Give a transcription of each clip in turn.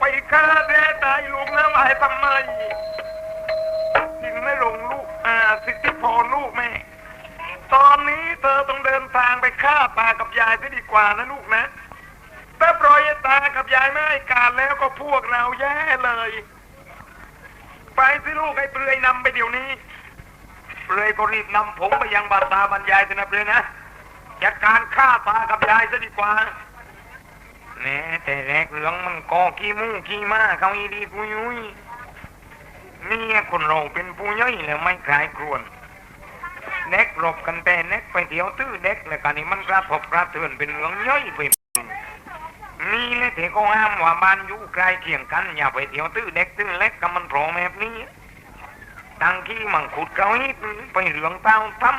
ไปฆ่าแท้ตายลูกนะวายทำไมทิ้งไม่ลงลูกอ่าสิทธิพรลูกแม่ ตอนนี้เธอต้องเดินทางไปฆ่าตากับยายซะดีกว่านะลูกนะ ถ้าปล่อยตากับยายไม่ให้การแล้วก็พวกเราแย่เลย ไปสิลูกให้เปลือยนำไปเดี๋ยวนี้ เปลือยก็รีบนำผมไปยังบาตาบรรยายสินะเปลือยนะจัดการฆ่าตากับยายซะดีกว่า แหน่แต่แรกเหลืองมันก็ขี้มูกขี้มาเขาอีดีกุยยุยเนี่ยคนเราเป็นผู้ย่อยแล้วไม่คลายกรวนเน็กหลบกันแต่เน็กไปเที่ยวตื้อเน็กเลยกันนี่มันกระทบกระเทือนเป็นเรื่องย่อยไปมดนี่เลยเถก็ห้ามว่าบ้านอยู่ใกล้เคียงกัน อย่าไปเที่ยวตื้อเน็กตื้อเล็กกับมันโผล่แบบนี้ตั้งขี้มังขุดเก้าอี้ไปเรื่องเต้าตั้ม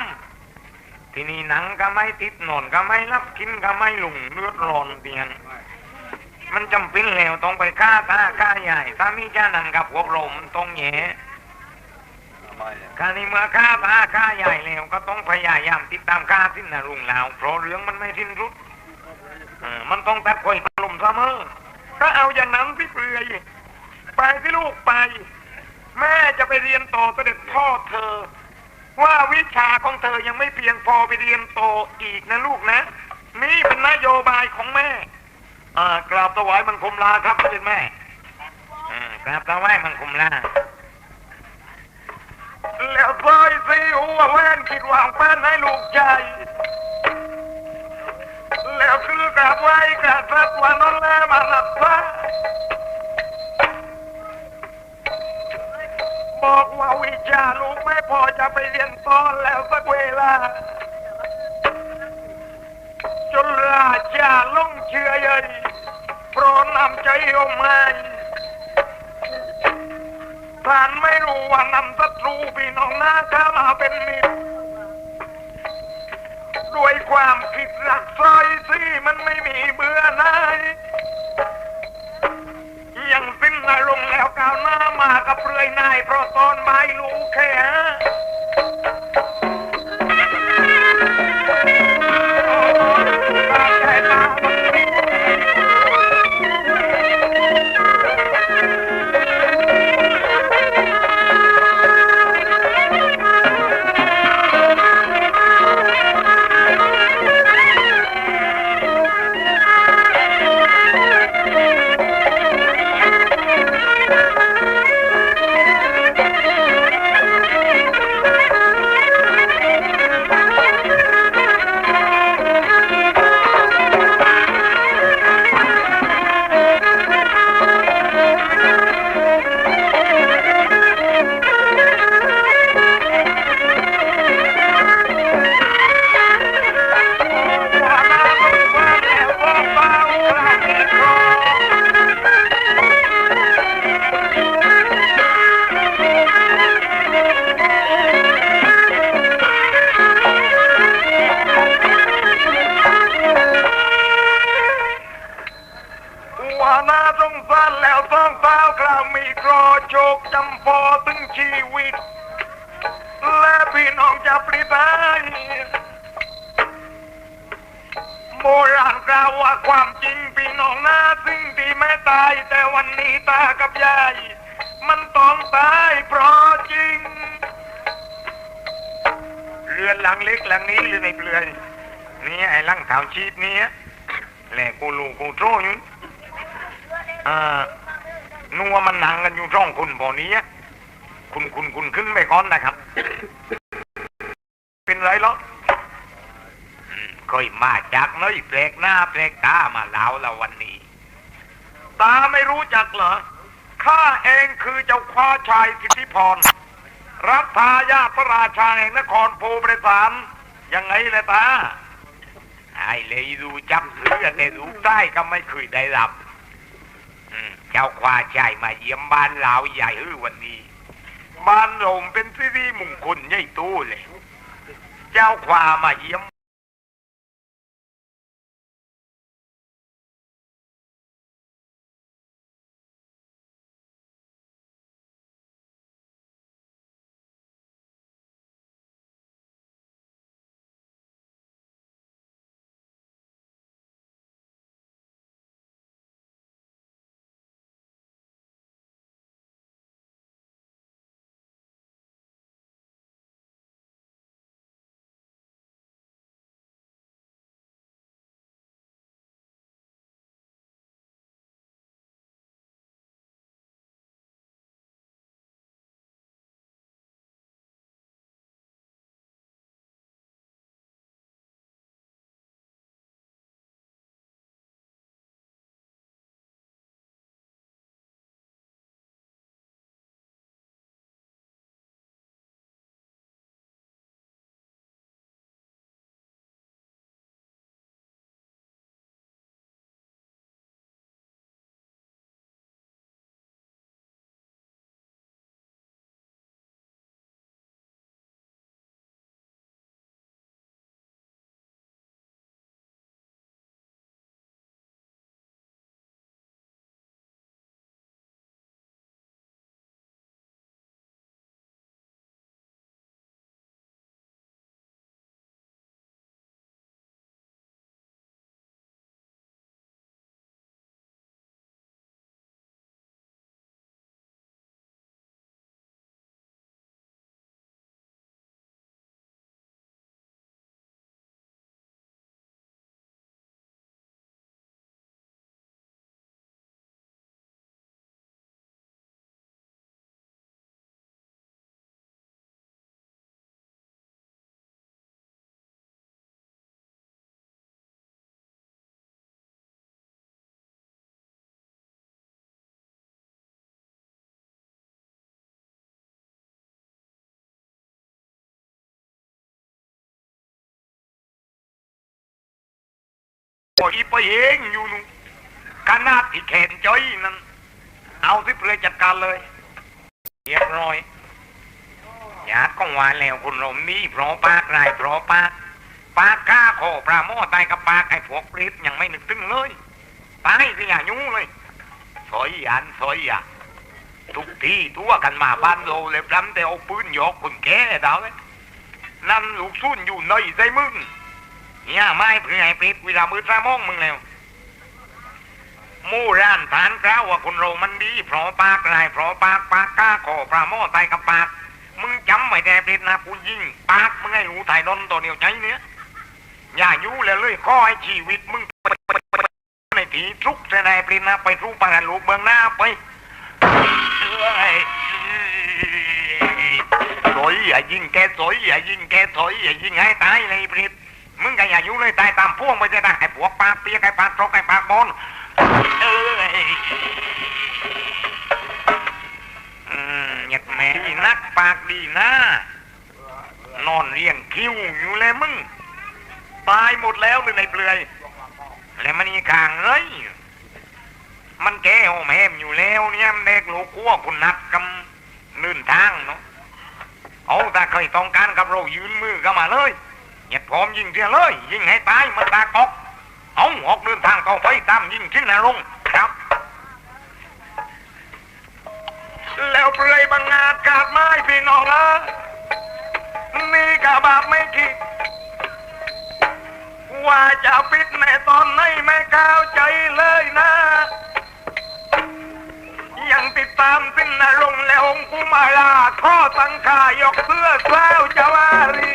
ที่นี่หนังก็ไม่ติดนอนก็ไม่รับกินก็ไม่หลุงเลือดร้อนเตียน มันจำเป็นแล้วต้องไปฆ่าตาฆ่าใหญ่ถ้ามีเจ้านั้นกับพวกเรามันต้องแหย่การนี้เมื่อฆ่าตาฆ่าใหญ่แล้วก็ต้องพยายามติดตามฆ่าสิ้นนะลุงแล้วเพราะเรื่องมันไม่สิ้นสุดเออมันต้องตัดคอยตลมเสมอถ้าเอาอย่างนั้นพี่เปลือยไปที่ลูกไป แม่จะไปเรียนต่อเสด็จพ่อเธอ ว่าวิชาของเธอยังไม่เพียงพอไปเรียนต่ออีกนะลูกนะ นี่เป็นนโยบายของแม่อ่า กราบถวายมังคมลาครับเสด็จแม่กราบถวายมังคมลาแล้วซอยซีหัวแว่นคิดวางแป้นให้ลูกใจ แล้วคือกราบไหว้กราบสัตว์วันนั้นแล้วมาหลับซะบอกว่าวิชาลูกไม่พอจะไปเรียนตอนแล้วสักเวลาจนราชาลงเชื่อเยย พราะนำใจอมให้ท่านไม่รู้ว่านำศัตรูพี่น้องหน้าข้ามาเป็นมิตรด้วยความผิดหลักซอยซี่มันไม่มีเบื่อหนายยังสิ้นอารมณ์แล้วก้าวหน้ามากับเรื่อยนายเพราะตอนไม่รู้แค่ โบราณกล่าวว่าความจริงพี่น้องน่าสิ่งที่ไม่ตาย แต่วันนี้ตากับยาย มันต้องตายเพราะจริง เรือนหลังเล็กหลังนี้หรือในเปลือยนี่ไอ้ลังขาวชีพนี้แหละกูลูกูโตอยู่อ่านัวมันหนังกันอยู่ร่องคุณพอนี้คุณคุณคุณขึ้นไปก่อนนะครับ เป็นไรหร ออืมเคยมาจากน้อยแปลกหน้าแปลกตามาแล้วละวันนี้ ตาไม่รู้จักเหรอข้าเองคือเจ้าคว้าชายสิทธิพร รับทายาทพระราชาแห่งนครภูประสานยังไงเลยตาไอ้เลยดูจับเสือแต่ดูใต้ก็ไม่เคยได้รับเจ้าควาชายมาเยี่ยมบ้านเราใหญ่เออวันนี้ บ้านโรมเป็นสิริมงคลใหญ่โตเลย เจ้าความาเยี่ยม อีไปเองอยู่นู่นขนาดที่แขนจ้อยนั้น เอาสิเพื่อจัดการเลยเรียบร้อยญาติก็ว่าแล้วคุณลมนี้เพราะปากไรเพราะปากปากก้าโคปลาโม่ตายกับปากไอ้พวกปริศยังไม่นึกถึงเลยตายสิอย่ายุ่งเลยสอยยันสอยยาทุกทีตัวกันมาบ้านเราเลยพลัมแต่เอาปืนยกคนแก่ดาวเลยนั่นลูกซุ่นอยู่ในใจมึง เนี่ยไม่เพื่อให้ปริศเวลามือตามองมึงแล้วมู่ร้านฐานกล้าวว่าคนเรามันดีเพราะปากไรเพราะปากปากก้าโคปลาโม่ตายกับปาก มึงจำไว้แต่ปรินะกูยิงปากมึงให้รู้ไทยดนตัวเดียวใจเนี้ยอย่าอยู่แล้วเลยขอให้ชีวิตมึงในทีทุกข์ในปรินะไปทุกปานลูกเบื้องหน้าไปเอ้ยสอยอย่ายิงแกสอยอย่ายิงแกสอยอย่ายิงให้ตายเลยปริศ มึงก็อย่าอยู่เลยตายตามพวงไปจะได้ไอ้พวกปากเปียกไอ้ปากตรกไอ้ปากบอลเอ้ยอืมเหยียดแม่ดีนักปากดีนะนอนเรียงคิ้วอยู่เลยมึงตายหมดแล้วหรือในเปลือยแล้วมันอีกางเอ้ยมันแก้โอมแหมอยู่แล้วเนี่ยมันเด็กลูกขั้วคุณนัดกำนื่นทางเนาะเอาแต่เคยต้องการกับเรายืนมือก็มาเลย เหยียดพร้อมยิงเสียเลย ยิงให้ตายมันตากอกเอาออกเดินทางต่อไปตามยิงขึ้นนรงครับ แล้วเปลยบังงาดกาดไม้พี่น้องละนี่กะบาปไม่คิดว่าจะปิดในตอนไหนไม่ก้าวใจเลยนะ ยังติดตามสิ้นนรงและองคุมาราข้อสังขายกเสื้อแซวจาวารี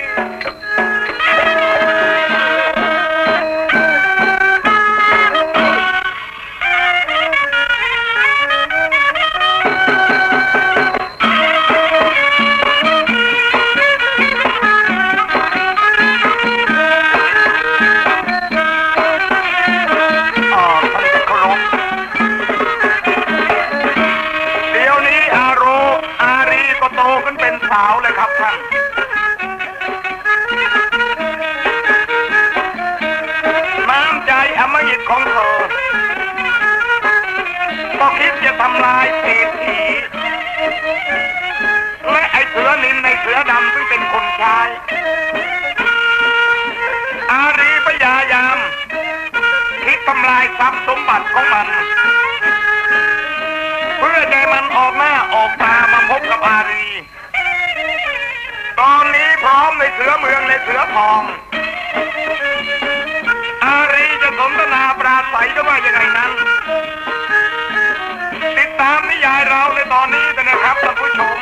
ตอนนี้พร้อมในเสือเมืองในเสือทอง อารีจะสนทนาปราศัยกันว่ายังไงนั้น ติดตามนิยายเราในตอนนี้นะครับท่านผู้ชม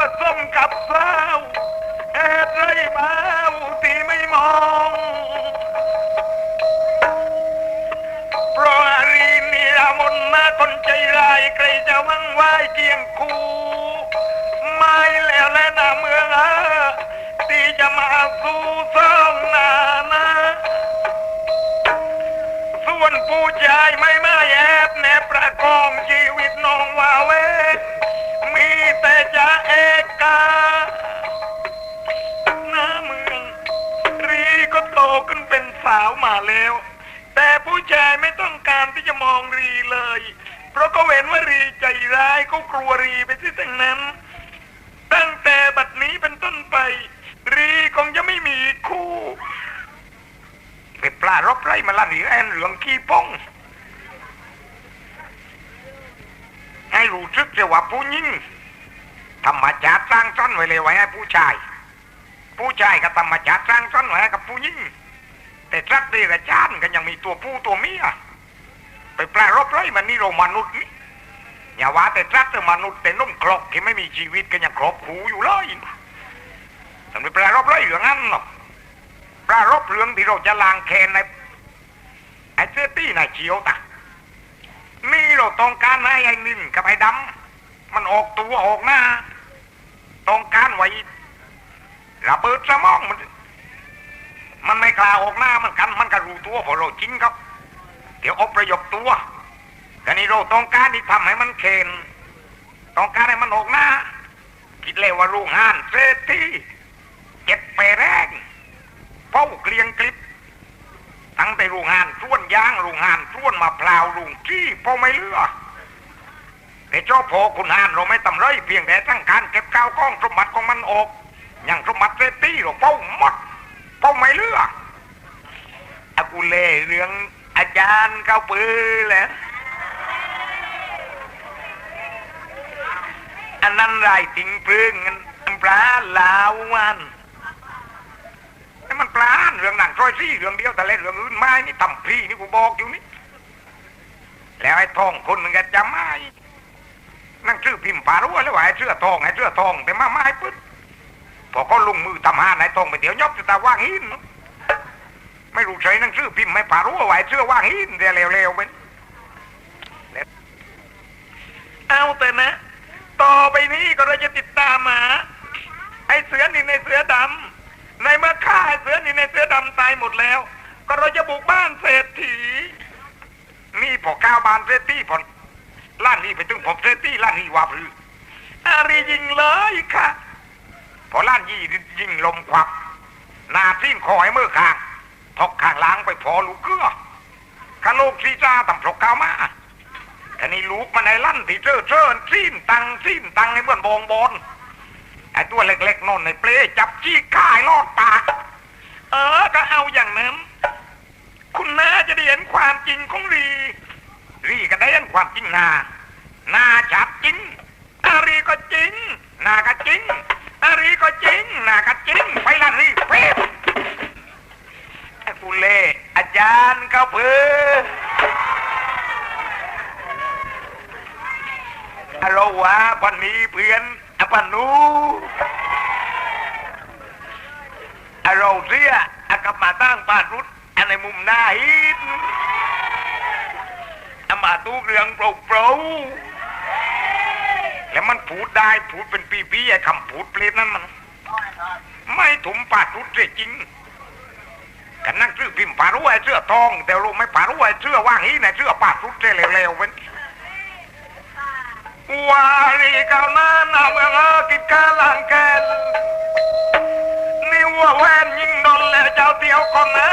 งตัวส้มกับเศร้าแอบไร้มาวที่ไม่มองเพราะอารีนี่รามนมาคนใจร้ายใครจะวังไหวเกียงคูไม่แล้วและหน้าเมืองเออที่จะมาสู้สอมนาาวมาแล้ว แต่ผู้ชายไม่ต้องการที่จะมองรีเลย เพราะก็เห็นว่ารีใจร้ายก็กลัวรีไปที่ตั้งนั้น ตั้งแต่บัดนี้เป็นต้นไป รีคงจะไม่มีคู่ไปปลารบไรมาลั่นหรือแอนเหลืองขี้ป้องให้รู้สึกจะว่าผู้หญิงธรรมชาติสร้างซ้อนไว้เลยไว้ให้ผู้ชาย ผู้ชายกับธรรมชาติสร้างซ้อนไว้กับผู้หญิง แต่ทรักเดรัจฉานกันยังมีตัวผู้ตัวเมียไปปลารบไรมันนี่เรามนุษย์นี่อย่าว่าแต่ทรักแต่มนุษย์แต่นุ่มครกที่ไม่มีชีวิตกันยังครบหูอยู่เลยทำไมปลารบไรเหลืองนั้นหรอกปลารบเหลืองที่เราจะล้างแค้นในไอ้เสื้อตี้นายเชียวตะนี่เราต้องการให้ไอ้นิ่นกับไอ้ดำมันออกตัวออกหน้าต้องการไว้ระเบิดสมองมัน มันไม่กล้าออกหน้ามันกัน มันก็รู้ตัวพอเราจริงครับเดี๋ยวอบประยบตัวกันนี้เราต้องการที่ทำให้มันเข็นต้องการให้มันออกหน้า คิดเลยว่าลุงหานเศรษฐีเจ็ดไปแรงเป้าเกลียงกลิบตั้งแต่ลุงหานส่วนยางลุงหานส่วนมาพลาวลุงจี้เป้าไม่เลือกแต่เจ้าพอคุณหานเราไม่ตำไรเพียงแต่ตั้งการเก็บข้าวกล้องสมบัติของมันออกอย่างสมบัติเศรษฐีเราเป้าหมด เป้าไม่เลือกอากูเล่เรื่องอาจารย์เข้าปือแหละอันนั้นไรติงพึ่งอันปลาลาวันนี่มันปลาเรื่องหนังร้อยซี่เรื่องเดียวแต่เล่นเรื่องอื่นไม่นี่ทำพี่นี่กูบอกอยู่นี่แล้วไอ้ทองคนหนึ่งก็จะไม่นั่งชื่อพิมพ์ปารัวแล้วไอ้เสื้อทองไอ้เสื้อทอง แต่มาไม่ปึ๊ด พอก็ลงมือทำหาไหนายทองไปเดี๋ยวยอบจะตาว่างหินไม่รู้ใช้หนังสือพิมพ์ไม่ผ่ารู้ว่าไหวเชื่อว่างหินเดี๋ยวเร็วๆไปเอาแต่นะ ต่อไปนี้ก็เราจะติดตามหาไอ้เสือนี่ในเสือดำในเมื่อฆ่าไอ้เสือนี่ในเสือดำตายหมดแล้ว ก็เราจะบุกบ้านเศรษฐีนี่พอก้าวบ้านเศรษฐีพอล้านนี้ไปถึงผมเศรษฐีล้านนี้ว่าพรืออารียิงเลยค่ะ พอล้านยี่ยิงลมควักนาทิ้นคอยมือข้างทกข้างล้างไปพอลูกเกลือขลูกซีจ้าตำพลกเกามาอันนี้ลูกมันในลั่นที่เจอเชิญสิ้นตังสิ้นตังให้เพื่อนบองบอลไอ้ตัวเล็กๆนอนในเปลจับจี้ข่ายลอดปาก เออก็เอาอย่างนั้น คุณน้าจะได้เห็นความจริงของรีรีก็ได้เห็นความจริงนานาจับจริงอารีก็จริงนาก็จริง อารีก็จริงนาก็จริงไปละรีเป๊ะกุเล่อาจารย์เขาเพื่ออะโลวะวันนี้เพื่อนอะปนนูอะโรเสียกับมาตั้งปาดรุดอันในมุมหน้าหินอะมาตู้เรืองโปร่โปร่แล้วมันพูดได้พูดเป็นปีๆไอ้คำ พูดเปลดนั้นมัน ไม่ถุมปาดรุดเสียจริงกันนั่งซื้อพิมพ์ปารู้ไอ้เสื้อทอง แต่รู้ไม่ปารู้ไอ้เสื้อว่างฮีในเสื้อปาดรุดเสียเร็วๆเป็นวารีกานั้นเอาเมื่อกิดกาลังแกนนี่ว่าแวนยิงดนแล้วเจ้าเตียวคนนะ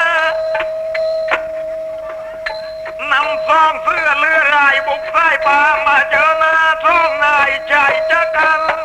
นำซองเสื้อเลือรายบุกใส่ป่ามาเจอหน้าท้องนายใจจะกัน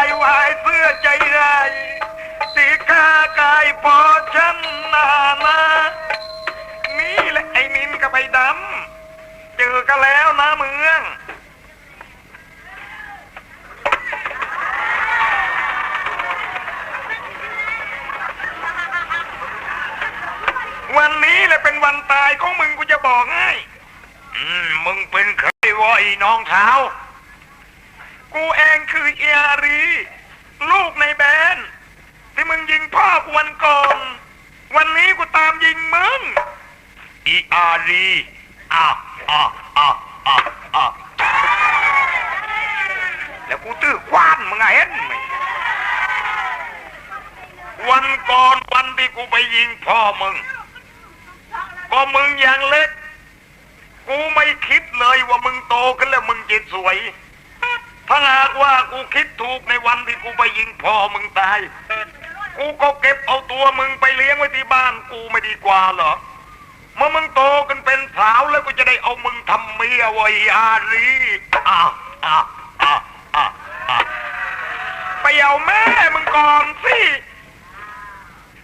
ายวายเพื่อใจไรตีข้ากายพอฉันนานะนี่และไอ้มินก็ไปดำเจอกันแล้วนะเมืองวันนี้แหละเป็นวันตายของมึงกูจะบอกให้มึงเป็นใครวะไอ้น้องเท้า กูเองคือเอียรี ลูกในแบนที่มึงยิงพ่อกูวันก่อน วันนี้กูตามยิงมึงอีอารีอ้าอ้าอ้าอ้าอ้าแล้วกูตื้อควานมึงไงเห็นไหมวันก่อนวันที่กูไปยิงพ่อมึง ก็มึงยังเล็ก กูไม่คิดเลยว่ามึงโตขึ้นแล้วมึงจะสวย ถ้าหากว่ากูคิดถูกในวันที่กูไปยิงพ่อมึงตาย กูก็เก็บเอาตัวมึงไปเลี้ยงไว้ที่บ้านกูไม่ดีกว่าเหรอเมื่อมึงโตกันเป็นสาวแล้วกูจะได้เอามึงทำเมียไว้อารีอ้าวอ้าวอ้าวอ้าวไปเอาแม่มึงก่อนสิ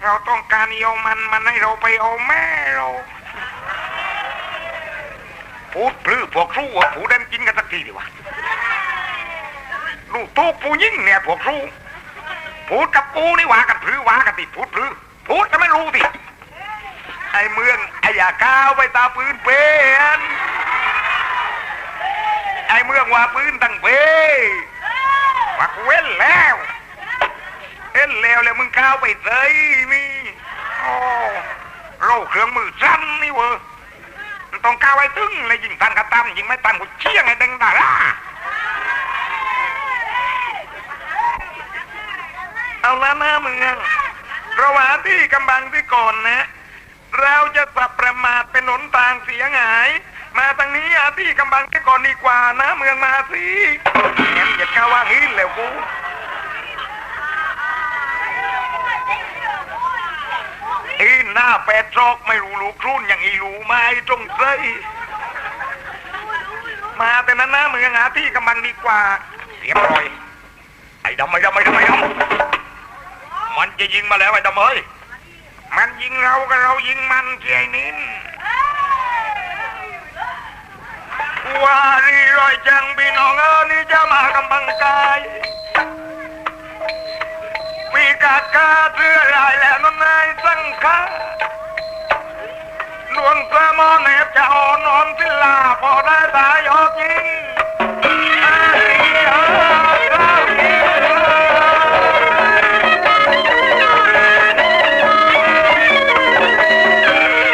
เราต้องการเอามันมันให้เราไปเอาแม่เราพูดพลื้พวกรู้ว่าผู้เด่นกินกันสักทีดีวะ ลูกตู้ผู้ยิ่งเนี่ยพวกรู้พูดกับกูนี่ว่ากันพลื้ว่ากันติพูดพลื้พูดก็ไม่รู้สิไอ้เมืองไอ้ยาก้าวไปตาปืนเป็นไอ้เมืองว่าปืนตั้งเป้ว่ากูเว้นแล้วเว้นแล้วแล้วมึงก้าวไปเซยนี่โอ้โลเครื่องมือสั้นนี่เวอมันต้องก้าวไว้ตึงเลยยิงตันกระตั้มยิงไม่ตันกูเชี่ยงไอ้เด้งดารา เอาละนะมึงอะระหว่างที่กำบังที่ก่อนนะ เราจะสับประมาทเป็นหนทางเสียหาย มาทางนี้อาที่กำบังที่ก่อนดีกว่านะเมืองมาสิแหมอย่าก้าว่าหินแล้วกูอีหน้าแปดจอกไม่รู้ลูกครุ่นอย่างอีรู้ไม้ตรงเซยมาแต่นั้นนะเมืองหาที่กำบังดีกว่าเสียบรอยไอ้ดำไอ้ดำไอ้ดำไอ้ดำ ยิงมาแล้วไอ้ดำเอ้ยมันยิงเราก็เรายิงมันเกียนินว่ารีรอยจังพี่น้องเออนี่จะมากำบังกายมีกากาเพื่อลายและมันายสังฆาลวงกระมอนแอบจะอ่อนนอนพิลาพอได้ตายออกยิง